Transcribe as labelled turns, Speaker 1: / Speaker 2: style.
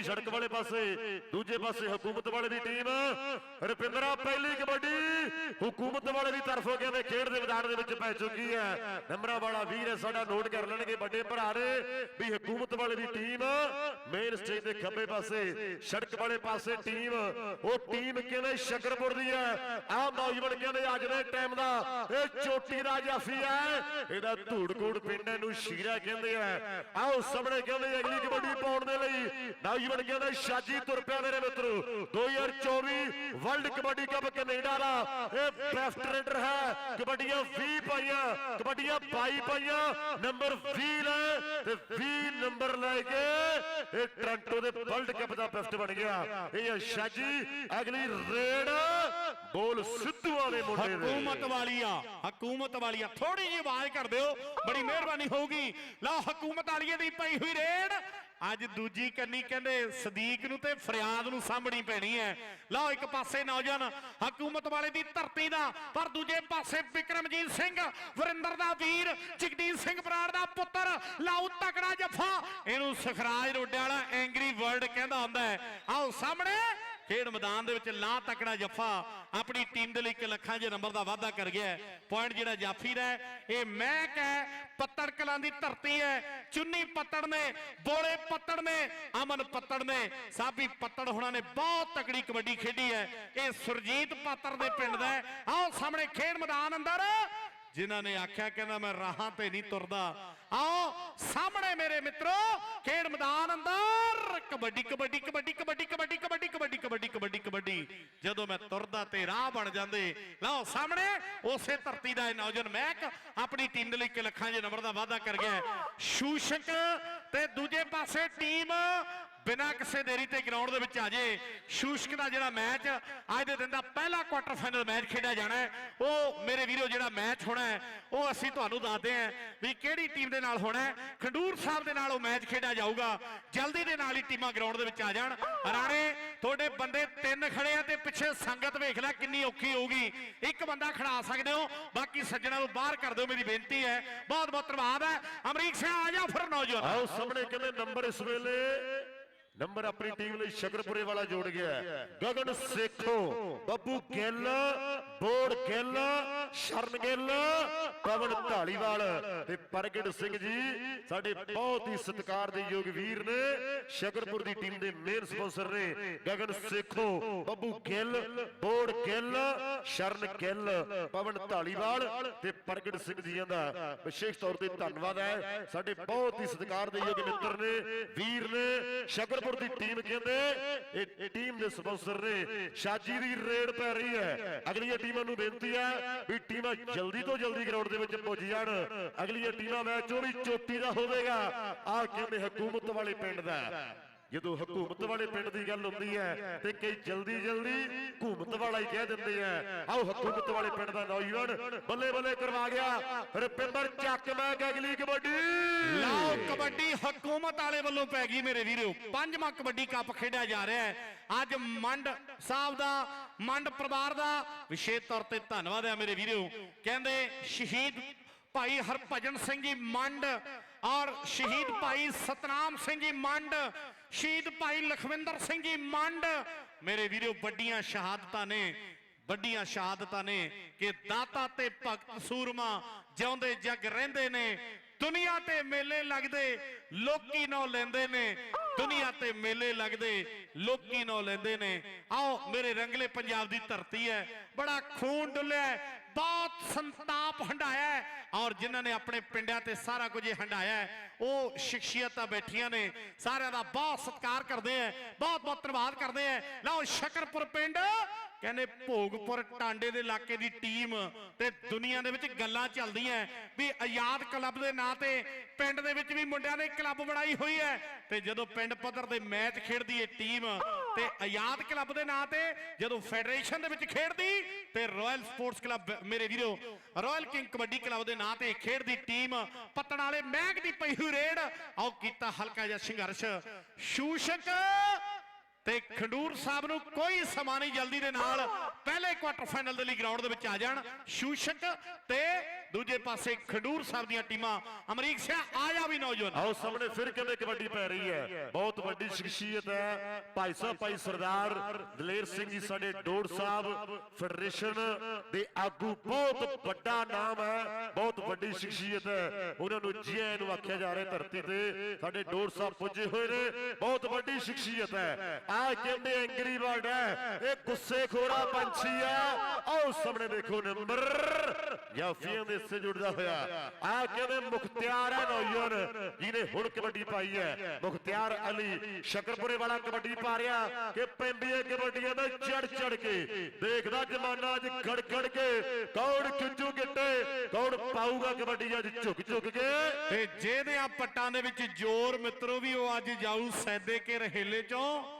Speaker 1: ਕਬੱਡੀ ਸੜਕ ਵਾਲੇ ਪਾਸੇ ਦੂਜੇ ਪਾਸੇ ਹਕੂਮਤ ਵਾਲੇ ਦੀ ਟੀਮ। ਰੁਪਿੰਦਰਾ ਪਹਿਲੀ ਕਬੱਡੀ ਹਕੂਮਤ ਵਾਲੇ ਦੀ ਤਰਫੋਂ ਕਹਿੰਦੇ ਖੇਡ ਦੇ ਮੈਦਾਨ ਦੇ ਵਿੱਚ ਪੈ ਚੁੱਕੀ ਹੈ? ਨੰਬਰਾਂ ਵਾਲਾ ਵੀਰ ਹੈ ਸਾਡਾ ਨੋਟ ਕਰ ਲੈਣਗੇ ਵੱਡੇ ਭਰਾ ਨੇ ਵੀ ਹਕੂਮਤ ਵਾਲੇ ਦੀ ਟੀਮ ਮੇਨ ਸਟੇਜ ਦੇ ਖੱਬੇ ਪਾਸੇ ਸੜਕ ਵਾਲੇ ਪਾਸੇ ਟੀਮ। ਉਹ ਟੀਮ ਕਹਿੰਦੇ ਸ਼ਕਰਪੁਰ ਦੀ ਹੈ? ਆਹ ਨੌਜਵਾਨ ਕਹਿੰਦੇ ਅੱਜ ਦੇ ਟਾਈਮ ਦਾ ਇਹ ਚੋਟੀ ਦਾ ਜਾਫੀ ਹੈ। ਇਹਦਾ ਧੂੜਕੋੜ ਪਿੰਡ ਹੈ, ਇਹਨੂੰ ਸ਼ੀਰਾ ਕਹਿੰਦੇ ਆ। ਆਓ ਸਾਹਮਣੇ ਕਹਿੰਦੇ ਅਗਲੀ ਕਬੱਡੀ ਪਾਉਣ ਦੇ ਲਈ। ਨੌਜਵਾਨ ਕਹਿੰਦੇ ਸ਼ਾਜੀ ਤੁਰ ਪਿਆ ਮੇਰੇ ਮਿੱਤਰੋ। 2024 ਵਰਲਡ ਕਬੱਡੀ ਕੱਪ ਕੈਨੇਡਾ ਦਾ। ਇਹ ਬੈਸਟ ਰੇਡਰ ਹੈ। ਕਬੱਡੀਆਂ 20 ਪਾਈਆਂ, ਕਬੱਡੀਆਂ 22 ਪਾਈਆਂ, ਨੰਬਰ 20 ਲੈ ਤੇ 20 ਨੰਬਰ ਲੈ ਕੇ ਇਹ ਟ੍ਰਾਂਟੋ ਦੇ ਵਰਲਡ ਕੱਪ ਦਾ ਬੈਸਟ ਬਣ ਗਿਆ। ਇਹ ਹੈ ਸ਼ਾਜੀ, ਅਗਲੀ ਰੇਡ ਬੋਲ ਸਿੱਧੂਆਂ ਦੇ ਮੁੰਡੇ ਦੇ।
Speaker 2: ਹਕੂਮਤ ਵਾਲੀਆਂ ਹਕੂਮਤ ਵਾਲੀਆਂ ਥੋੜੀ ਜਿਹੀ ਆਵਾਜ਼ ਕਰ ਦਿਓ, ਬੜੀ ਮਿਹਰਬਾਨੀ ਹੋਊਗੀ। ਲਓ, ਹਕੂਮਤ ਵਾਲੀਏ ਦੀ ਪਈ ਹੋਈ ਰੇਡ। ਅੱਜ ਦੂਜੀ ਕੰਨੀ ਕਹਿੰਦੇ ਸਦੀਕ ਨੂੰ ਤੇ ਫਰਿਆਦ ਨੂੰ ਸਾਂਭਣੀ ਪੈਣੀ ਹੈ। ਲਓ ਇੱਕ ਪਾਸੇ ਨੌਜਵਾਨ ਹਕੂਮਤ ਵਾਲੇ ਦੀ ਧਰਤੀ ਦਾ, ਪਰ ਦੂਜੇ ਪਾਸੇ ਵਿਕਰਮਜੀਤ ਸਿੰਘ, ਵਰਿੰਦਰ ਦਾ ਵੀਰ, ਜਗਦੀਪ ਸਿੰਘ ਬਰਾੜ ਦਾ ਪੁੱਤਰ ਲਾਉ ਤਕੜਾ ਜੱਫਾ। ਇਹਨੂੰ ਸਖਰਾਜ ਰੋਡਿਆਂ ਵਾਲਾ ਐਂਗਰੀ ਵਰਲਡ ਕਹਿੰਦਾ ਹੁੰਦਾ ਹੈ। ਆਓ ਸਾਹਮਣੇ। ਖੇਡ ਮੈਦਾਨ ਦੇ ਵਿੱਚ ਲਾ ਤਕੜਾ ਜੱਫਾ ਆਪਣੀ ਟੀਮ ਦੇ ਲਈ ਇੱਕ ਲੱਖਾਂ ਦੇ ਨੰਬਰ ਦਾ ਵਾਅਦਾ ਕਰ ਗਿਆ ਪੁਆਇੰਟ ਜਿਹੜਾ ਜਾਫੀ ਦਾ ਇਹ ਮਹਿਕ ਹੈ, ਪੱਤੜ ਕਲਾਂ ਦੀ ਧਰਤੀ ਹੈ। ਚੁੰਨੀ ਪੱਤੜ ਨੇ, ਬੋਲੇ ਪੱਤੜ ਨੇ, ਅਮਨ ਪੱਤੜ ਨੇ। ਸਾਬੀ ਪੱਤੜ ਹੁਣਾਂ ਨੇ ਬਹੁਤ ਤਕੜੀ ਕਬੱਡੀ ਖੇਡੀ ਹੈ। ਇਹ ਸੁਰਜੀਤ ਪਾਤਰ ਦੇ ਪਿੰਡ ਦਾ ਆਓ ਸਾਹਮਣੇ ਖੇਡ ਮੈਦਾਨ ਅੰਦਰ, ਜਿਨ੍ਹਾਂ ਨੇ ਆਖਿਆ, ਕਹਿੰਦਾ ਮੈਂ ਰਾਹਾਂ ਤੇ ਨਹੀਂ ਤੁਰਦਾ। ਆਓ ਸਾਹਮਣੇ ਮੇਰੇ ਮਿੱਤਰੋ, ਖੇਡ ਮੈਦਾਨ ਅੰਦਰ। ਕਬੱਡੀ ਕਬੱਡੀ ਕਬੱਡੀ ਕਬੱਡੀ ਕਬੱਡੀ ਕਬੱਡੀ ਕਬੱਡੀ ਕਬੱਡੀ ਕਬੱਡੀ ਕਬੱਡੀ। ਜਦੋਂ ਮੈਂ ਤੁਰਦਾ ਤੇ ਰਾਹ ਬਣ ਜਾਂਦੇ, ਲਓ ਸਾਹਮਣੇ, ਉਸੇ ਧਰਤੀ ਦਾ ਇਹ ਨੌਜਵਾਨ ਮਹਿਕ ਆਪਣੀ ਟੀਮ ਦੇ ਲਈ ਇੱਕ ਲੱਖਾਂ ਦੇ ਨੰਬਰ ਦਾ ਵਾਅਦਾ ਕਰ ਗਿਆ ਸ਼ੂਸ਼ਕ ਤੇ ਦੂਜੇ ਪਾਸੇ ਟੀਮ ਬਿਨਾਂ ਕਿਸੇ ਦੇਰੀ ਤੇ ਗਰਾਊਂਡ ਦੇ ਵਿੱਚ ਆ ਜੇ। ਸ਼ੂਸ਼ਕ ਦਾ ਜਿਹੜਾ ਮੈਚ ਅੱਜ ਦੇ ਦਿਨ ਦਾ ਪਹਿਲਾ ਕੁਆਟਰ ਫਾਈਨਲ ਮੈਚ ਖੇਡਿਆ ਜਾਣਾ ਉਹ ਮੇਰੇ ਵੀਰੋ, ਜਿਹੜਾ ਮੈਚ ਹੋਣਾ ਹੈ, ਉਹ ਅਸੀਂ ਤੁਹਾਨੂੰ ਦੱਸਦੇ ਹਾਂ ਵੀ ਕਿਹੜੀ ਟੀਮ ਦੇ ਨਾਲ ਹੋਣਾ ਖੰਡੂਰ ਸਾਹਿਬ ਦੇ ਨਾਲ ਉਹ ਮੈਚ ਖੇਡਿਆ ਜਾਊਗਾ। ਜਲਦੀ ਦੇ ਨਾਲ ਹੀ ਟੀਮਾਂ ਗਰਾਊਂਡ ਦੇ ਵਿੱਚ ਆ ਜਾਣ। ਰਾਣੇ, ਤੁਹਾਡੇ ਬੰਦੇ ਤਿੰਨ ਖੜੇ ਆ ਤੇ ਪਿੱਛੇ ਸੰਗਤ ਵੇਖ ਲੈ ਕਿੰਨੀ ਔਖੀ ਹੋਊਗੀ। ਇੱਕ ਬੰਦਾ ਖੜਾ ਸਕਦੇ ਹੋ, ਬਾਕੀ ਸੱਜਣਾ ਨੂੰ ਬਾਹਰ ਕਰ ਦਿਓ, ਮੇਰੀ ਬੇਨਤੀ ਹੈ। ਬਹੁਤ ਬਹੁਤ ਧੰਨਵਾਦ ਹੈ। ਅਮਰੀਕ ਸਿੰਘ ਆ ਜਾ ਫਿਰ ਨੌਜਵਾਨ।
Speaker 1: ਆਓ ਸਾਹਮਣੇ ਕਹਿੰਦੇ ਨੰਬਰ ਇਸ ਵੇਲੇ ਨੰਬਰ ਆਪਣੀ ਟੀਮ ਲਈ ਸ਼ਕਰਪੁਰੇ ਵਾਲਾ ਜੋੜ ਗਿਆ ਗਗਨ ਸੇਖੋ, ਬੱਬੂ ਗਿੱਲ, ਬੋੜ ਗਿੱਲ, ਸ਼ਰਨ ਗਿੱਲ, ਪਵਨ ਢਾਲੀਵਾਲ ਤੇ ਪ੍ਰਗਟ ਸਿੰਘ ਜੀ, ਸਾਡੇ ਬਹੁਤ ਹੀ ਸਤਿਕਾਰ ਦੇ ਯੋਗ ਵੀਰ ਨੇ, ਸ਼ਕਰਪੁਰ ਦੀ ਟੀਮ ਦੇ ਮੇਨ ਸਪਾਂਸਰ ਨੇ। ਗਗਨ ਸੇਖੋ, ਬੱਬੂ ਗਿੱਲ, ਬੋੜ ਗਿੱਲ, ਸ਼ਰਨ ਗਿੱਲ, ਪਵਨ ਢਾਲੀਵਾਲ ਤੇ ਪ੍ਰਗਟ ਸਿੰਘ ਜੀਆਂ ਦਾ ਵਿਸ਼ੇਸ਼ ਤੌਰ ਤੇ ਧੰਨਵਾਦ ਹੈ। ਸਾਡੇ ਬਹੁਤ ਹੀ ਸਤਿਕਾਰ ਦੇ ਯੋਗ ਮਿੱਤਰ ਨੇ, ਵੀਰ ਨੇ, ਸ਼ਕਰਪੁਰ ਦੀ ਟੀਮ ਕਹਿੰਦੇ, ਇਹ ਟੀਮ ਦੇ ਸਪਾਂਸਰ ਨੇ ਸ਼ਾਜੀ ਦੀ ਰੇਡ ਪੈ ਰਹੀ ਹੈ। ਅਗਲੀਆਂ ਟੀਮਾਂ ਨੂੰ ਬੇਨਤੀ ਹੈ ਵੀ ਟੀਮਾਂ ਜਲਦੀ ਤੋਂ ਜਲਦੀ ਗਰਾਊਂਡ ਦੇ ਵਿੱਚ ਪਹੁੰਚ ਜਾਣ। ਅਗਲੀਆਂ ਟੀਮਾਂ ਮੈਚ ਉਹ ਵੀ ਚੋਟੀ ਦਾ ਹੋਵੇਗਾ। ਆਹ ਕਹਿੰਦੇ ਹਕੂਮਤ ਵਾਲੇ ਪਿੰਡ ਦਾ ਜਦੋਂ ਹਕੂਮਤ ਵਾਲੇ ਪਿੰਡ ਦੀ ਗੱਲ ਹੁੰਦੀ ਹੈ, ਤੇ ਕਈ ਜਲਦੀ ਜਲਦੀ ਹਕੂਮਤ ਵਾਲਾ ਹੀ ਕਹਿ ਦਿੰਦੇ ਆ, ਆਓ ਹਕੂਮਤ ਵਾਲੇ ਪਿੰਡ ਦਾ ਨੌਜਵਾਨ ਬੱਲੇ ਬੱਲੇ ਕਰਵਾ ਗਿਆ, ਰੁਪਿੰਦਰ ਚੱਕ ਮੈਂ ਅਗਲੀ ਕਬੱਡੀ?
Speaker 2: ਲਓ ਕਬੱਡੀ, ਹਕੂਮਤ ਵਾਲੇ ਵੱਲੋਂ ਪੈ ਗਈ ਮੇਰੇ ਵੀਰੋ। ਪੰਜਵਾਂ ਕਬੱਡੀ ਕੱਪ ਖੇਡਿਆ ਜਾ ਰਿਹਾ ਹੈ। ਅੱਜ ਮੰਡ ਸਾਹਿਬ ਦਾ, ਮੰਡ ਪਰਿਵਾਰ ਦਾ ਵਿਸ਼ੇਸ਼ ਤੌਰ ਤੇ ਧੰਨਵਾਦ ਹੈ ਮੇਰੇ ਵੀਰੋ। ਕਹਿੰਦੇ ਸ਼ਹੀਦ ਭਾਈ ਹਰਭਜਨ ਸਿੰਘ ਜੀ ਮੰਡ ਔਰ ਸ਼ਹੀਦ ਭਾਈ ਸਤਨਾਮ ਸਿੰਘ ਜੀ ਮੰਡ ਸ਼ਹੀਦ ਭਾਈ ਲਖਵਿੰਦਰ ਸਿੰਘ ਜੀ ਮੰਡ। ਮੇਰੇ ਵੀਰੋ, ਵੱਡੀਆਂ ਸ਼ਹਾਦਤਾਂ ਨੇ, ਵੱਡੀਆਂ ਸ਼ਹਾਦਤਾਂ ਨੇ ਕਿ ਦਾਤਾ ਤੇ ਭਗਤ ਸੂਰਮਾ ਜਿਉਂਦੇ ਜਗ ਰਹਿੰਦੇ ਨੇ। ਦੁਨੀਆ ਤੇ ਮੇਲੇ ਲੱਗਦੇ, ਲੋਕੀ ਨੌ ਲੈਂਦੇ ਨੇ। ਦੁਨੀਆ ਤੇ ਮੇਲੇ ਲੱਗਦੇ, ਲੋਕੀ ਨੌ ਲੈਂਦੇ ਨੇ। ਆਓ, ਮੇਰੇ ਰੰਗਲੇ ਪੰਜਾਬ ਦੀ ਧਰਤੀ ਹੈ। ਬੜਾ ਖੂਨ ਡੁੱਲਿਆ ਬਹੁਤ ਸੰਤਾਪ ਹੰਡਾਇਆ ਔਰ ਜਿਨ੍ਹਾਂ ਨੇ ਆਪਣੇ ਪਿੰਡਾਂ ਤੇ ਸਾਰਾ ਕੁਝ ਇਹ ਹੰਡਾਇਆ ਉਹ ਸ਼ਖਸੀਅਤਾਂ ਬੈਠੀਆਂ ਨੇ, ਸਾਰਿਆਂ ਦਾ ਬਹੁਤ ਸਤਿਕਾਰ ਕਰਦੇ ਆ ਬਹੁਤ ਬਹੁਤ ਧੰਨਵਾਦ ਕਰਦੇ ਆ ਲਓ ਸ਼ਕਰਪੁਰ ਪਿੰਡ, ਕਹਿੰਦੇ ਭੋਗਪੁਰ ਟਾਂਡੇ ਦੇ ਇਲਾਕੇ ਦੀ ਟੀਮ ਤੇ ਦੁਨੀਆ ਦੇ ਵਿੱਚ ਗੱਲਾਂ ਚੱਲਦੀਆਂ ਵੀ ਆਜ਼ਾਦ ਕਲੱਬ ਦੇ ਨਾਂ ਤੇ ਪਿੰਡ ਦੇ ਵਿੱਚ ਵੀ ਮੁੰਡਿਆਂ ਨੇ ਕਲੱਬ ਬਣਾਈ ਹੋਈ ਹੈ ਤੇ ਜਦੋਂ ਪਿੰਡ ਪੱਧਰ ਦੇ ਮੈਚ ਖੇਡਦੀ ਏ ਟੀਮ ਤੇ ਆਜ਼ਾਦ ਕਲੱਬ ਦੇ ਨਾਂ ਤੇ ਜਦੋਂ ਫੈਡਰੇਸ਼ਨ ਦੇ ਵਿੱਚ ਖੇਡਦੀ ਤੇ ਰਾਇਲ ਸਪੋਰਟਸ ਕਲੱਬ ਮੇਰੇ ਵੀਰੋ ਰਾਇਲ ਕਿੰਗ ਕਬੱਡੀ ਕਲੱਬ ਦੇ ਨਾਂ ਤੇ ਖੇਡਦੀ ਟੀਮ ਪੱਤਣ ਵਾਲੇ ਮਹਿਕ ਦੀ ਪਈ ਹੋਈ ਰੇਡ। ਆਓ ਕੀਤਾ ਹਲਕਾ ਜਿਹਾ ਸੰਘਰਸ਼। ਸ਼ੂਸ਼ਕ ਤੇ ਖੰਡੂਰ ਸਾਹਿਬ ਨੂੰ ਕੋਈ ਸਮਾਂ ਨਹੀਂ ਜਲਦੀ ਦੇ ਨਾਲ ਪਹਿਲੇ ਕੁਆਟਰ ਫਾਈਨਲ ਦੇ ਲਈ ਗਰਾਊਂਡ ਦੇ ਵਿੱਚ ਆ ਜਾਣ। ਸ਼ੂਸ਼ਕ ਤੇ ਦੂਜੇ ਪਾਸੇ ਖਡੂਰ ਸਾਹਿਬ ਦੀਆਂ ਟੀਮਾਂ, ਅਮਰੀਕ ਸਿੰਘ ਆ ਜਾ ਵੀ ਨੌਜਵਾਨ।
Speaker 1: ਆਓ ਸਾਹਮਣੇ ਫਿਰ ਕਿਵੇਂ ਕਬੱਡੀ ਪੈ ਰਹੀ ਹੈ? ਬਹੁਤ ਵੱਡੀ ਸ਼ਖਸੀਅਤ ਹੈ। ਭਾਈ ਸਾਹਿਬ, ਭਾਈ ਸਰਦਾਰ ਦਲੇਰ ਸਿੰਘ ਜੀ ਸਾਡੇ ਡੋੜ ਸਾਹਿਬ ਫੈਡਰੇਸ਼ਨ ਦੇ ਆਗੂ, ਬਹੁਤ ਵੱਡਾ ਨਾਮ ਹੈ, ਬਹੁਤ ਵੱਡੀ ਸ਼ਖਸੀਅਤ ਹੈ। ਉਹਨਾਂ ਨੂੰ ਜੀ ਆਇਆਂ ਨੂੰ ਆਖਿਆ ਜਾ ਰਿਹਾ ਧਰਤੀ ਤੇ। ਸਾਡੇ ਡੋੜ ਸਾਹਿਬ ਪੁੱਜੇ ਹੋਏ ਨੇ। ਬਹੁਤ ਵੱਡੀ ਸ਼ਖਸੀਅਤ ਹੈ। ਆ ਕਹਿੰਦੇ ਐਂਗਰੀ ਬਰਡ ਹੈ। ਇਹ ਗੁੱਸੇ ਖੋਰਾ ਪੰਛੀ ਹੈ। ਆਓ ਸਾਹਮਣੇ ਦੇਖੋ ਨੰਬਰ। ਯਾਫੀਆਂ ਦੇ ਸੇ ਜੁੜਦਾ ਹੋਇਆ। ਆ ਕਹਿੰਦੇ ਮੁਖਤਿਆਰ ਹੈ ਨੌਜਵਾਨ, ਜਿਹਨੇ ਹੁਣ ਕਬੱਡੀ ਪਾਈ ਹੈ। ਮੁਖਤਿਆਰ ਅਲੀ ਸ਼ਕਰਪੁਰੇ ਵਾਲਾ ਕਬੱਡੀ ਪਾ ਰਿਹਾ, ਕਿ ਪੈਂਦੀਆਂ ਕਬੱਡੀਆਂ ਦਾ ਚੜ ਚੜ ਕੇ। ਦੇਖਦਾ ਜਮਾਨਾ ਅੱਜ ਖੜ ਖੜ ਕੇ। ਕੌਣ ਖਿੱਚੂ ਗਿੱਟੇ, ਕੌਣ ਪਾਊਗਾ ਕਬੱਡੀ ਅੱਜ ਝੁਕ ਝੁਕ ਕੇ।
Speaker 2: ਤੇ ਜਿਹਦੇ ਆ ਪੱਟਾਂ ਦੇ ਵਿੱਚ ਜ਼ੋਰ ਮਿੱਤਰੋ ਵੀ ਉਹ ਅੱਜ ਜਾਊ ਸੈਦੇ ਕੇ ਰਹੇਲੇ ਚੋਂ।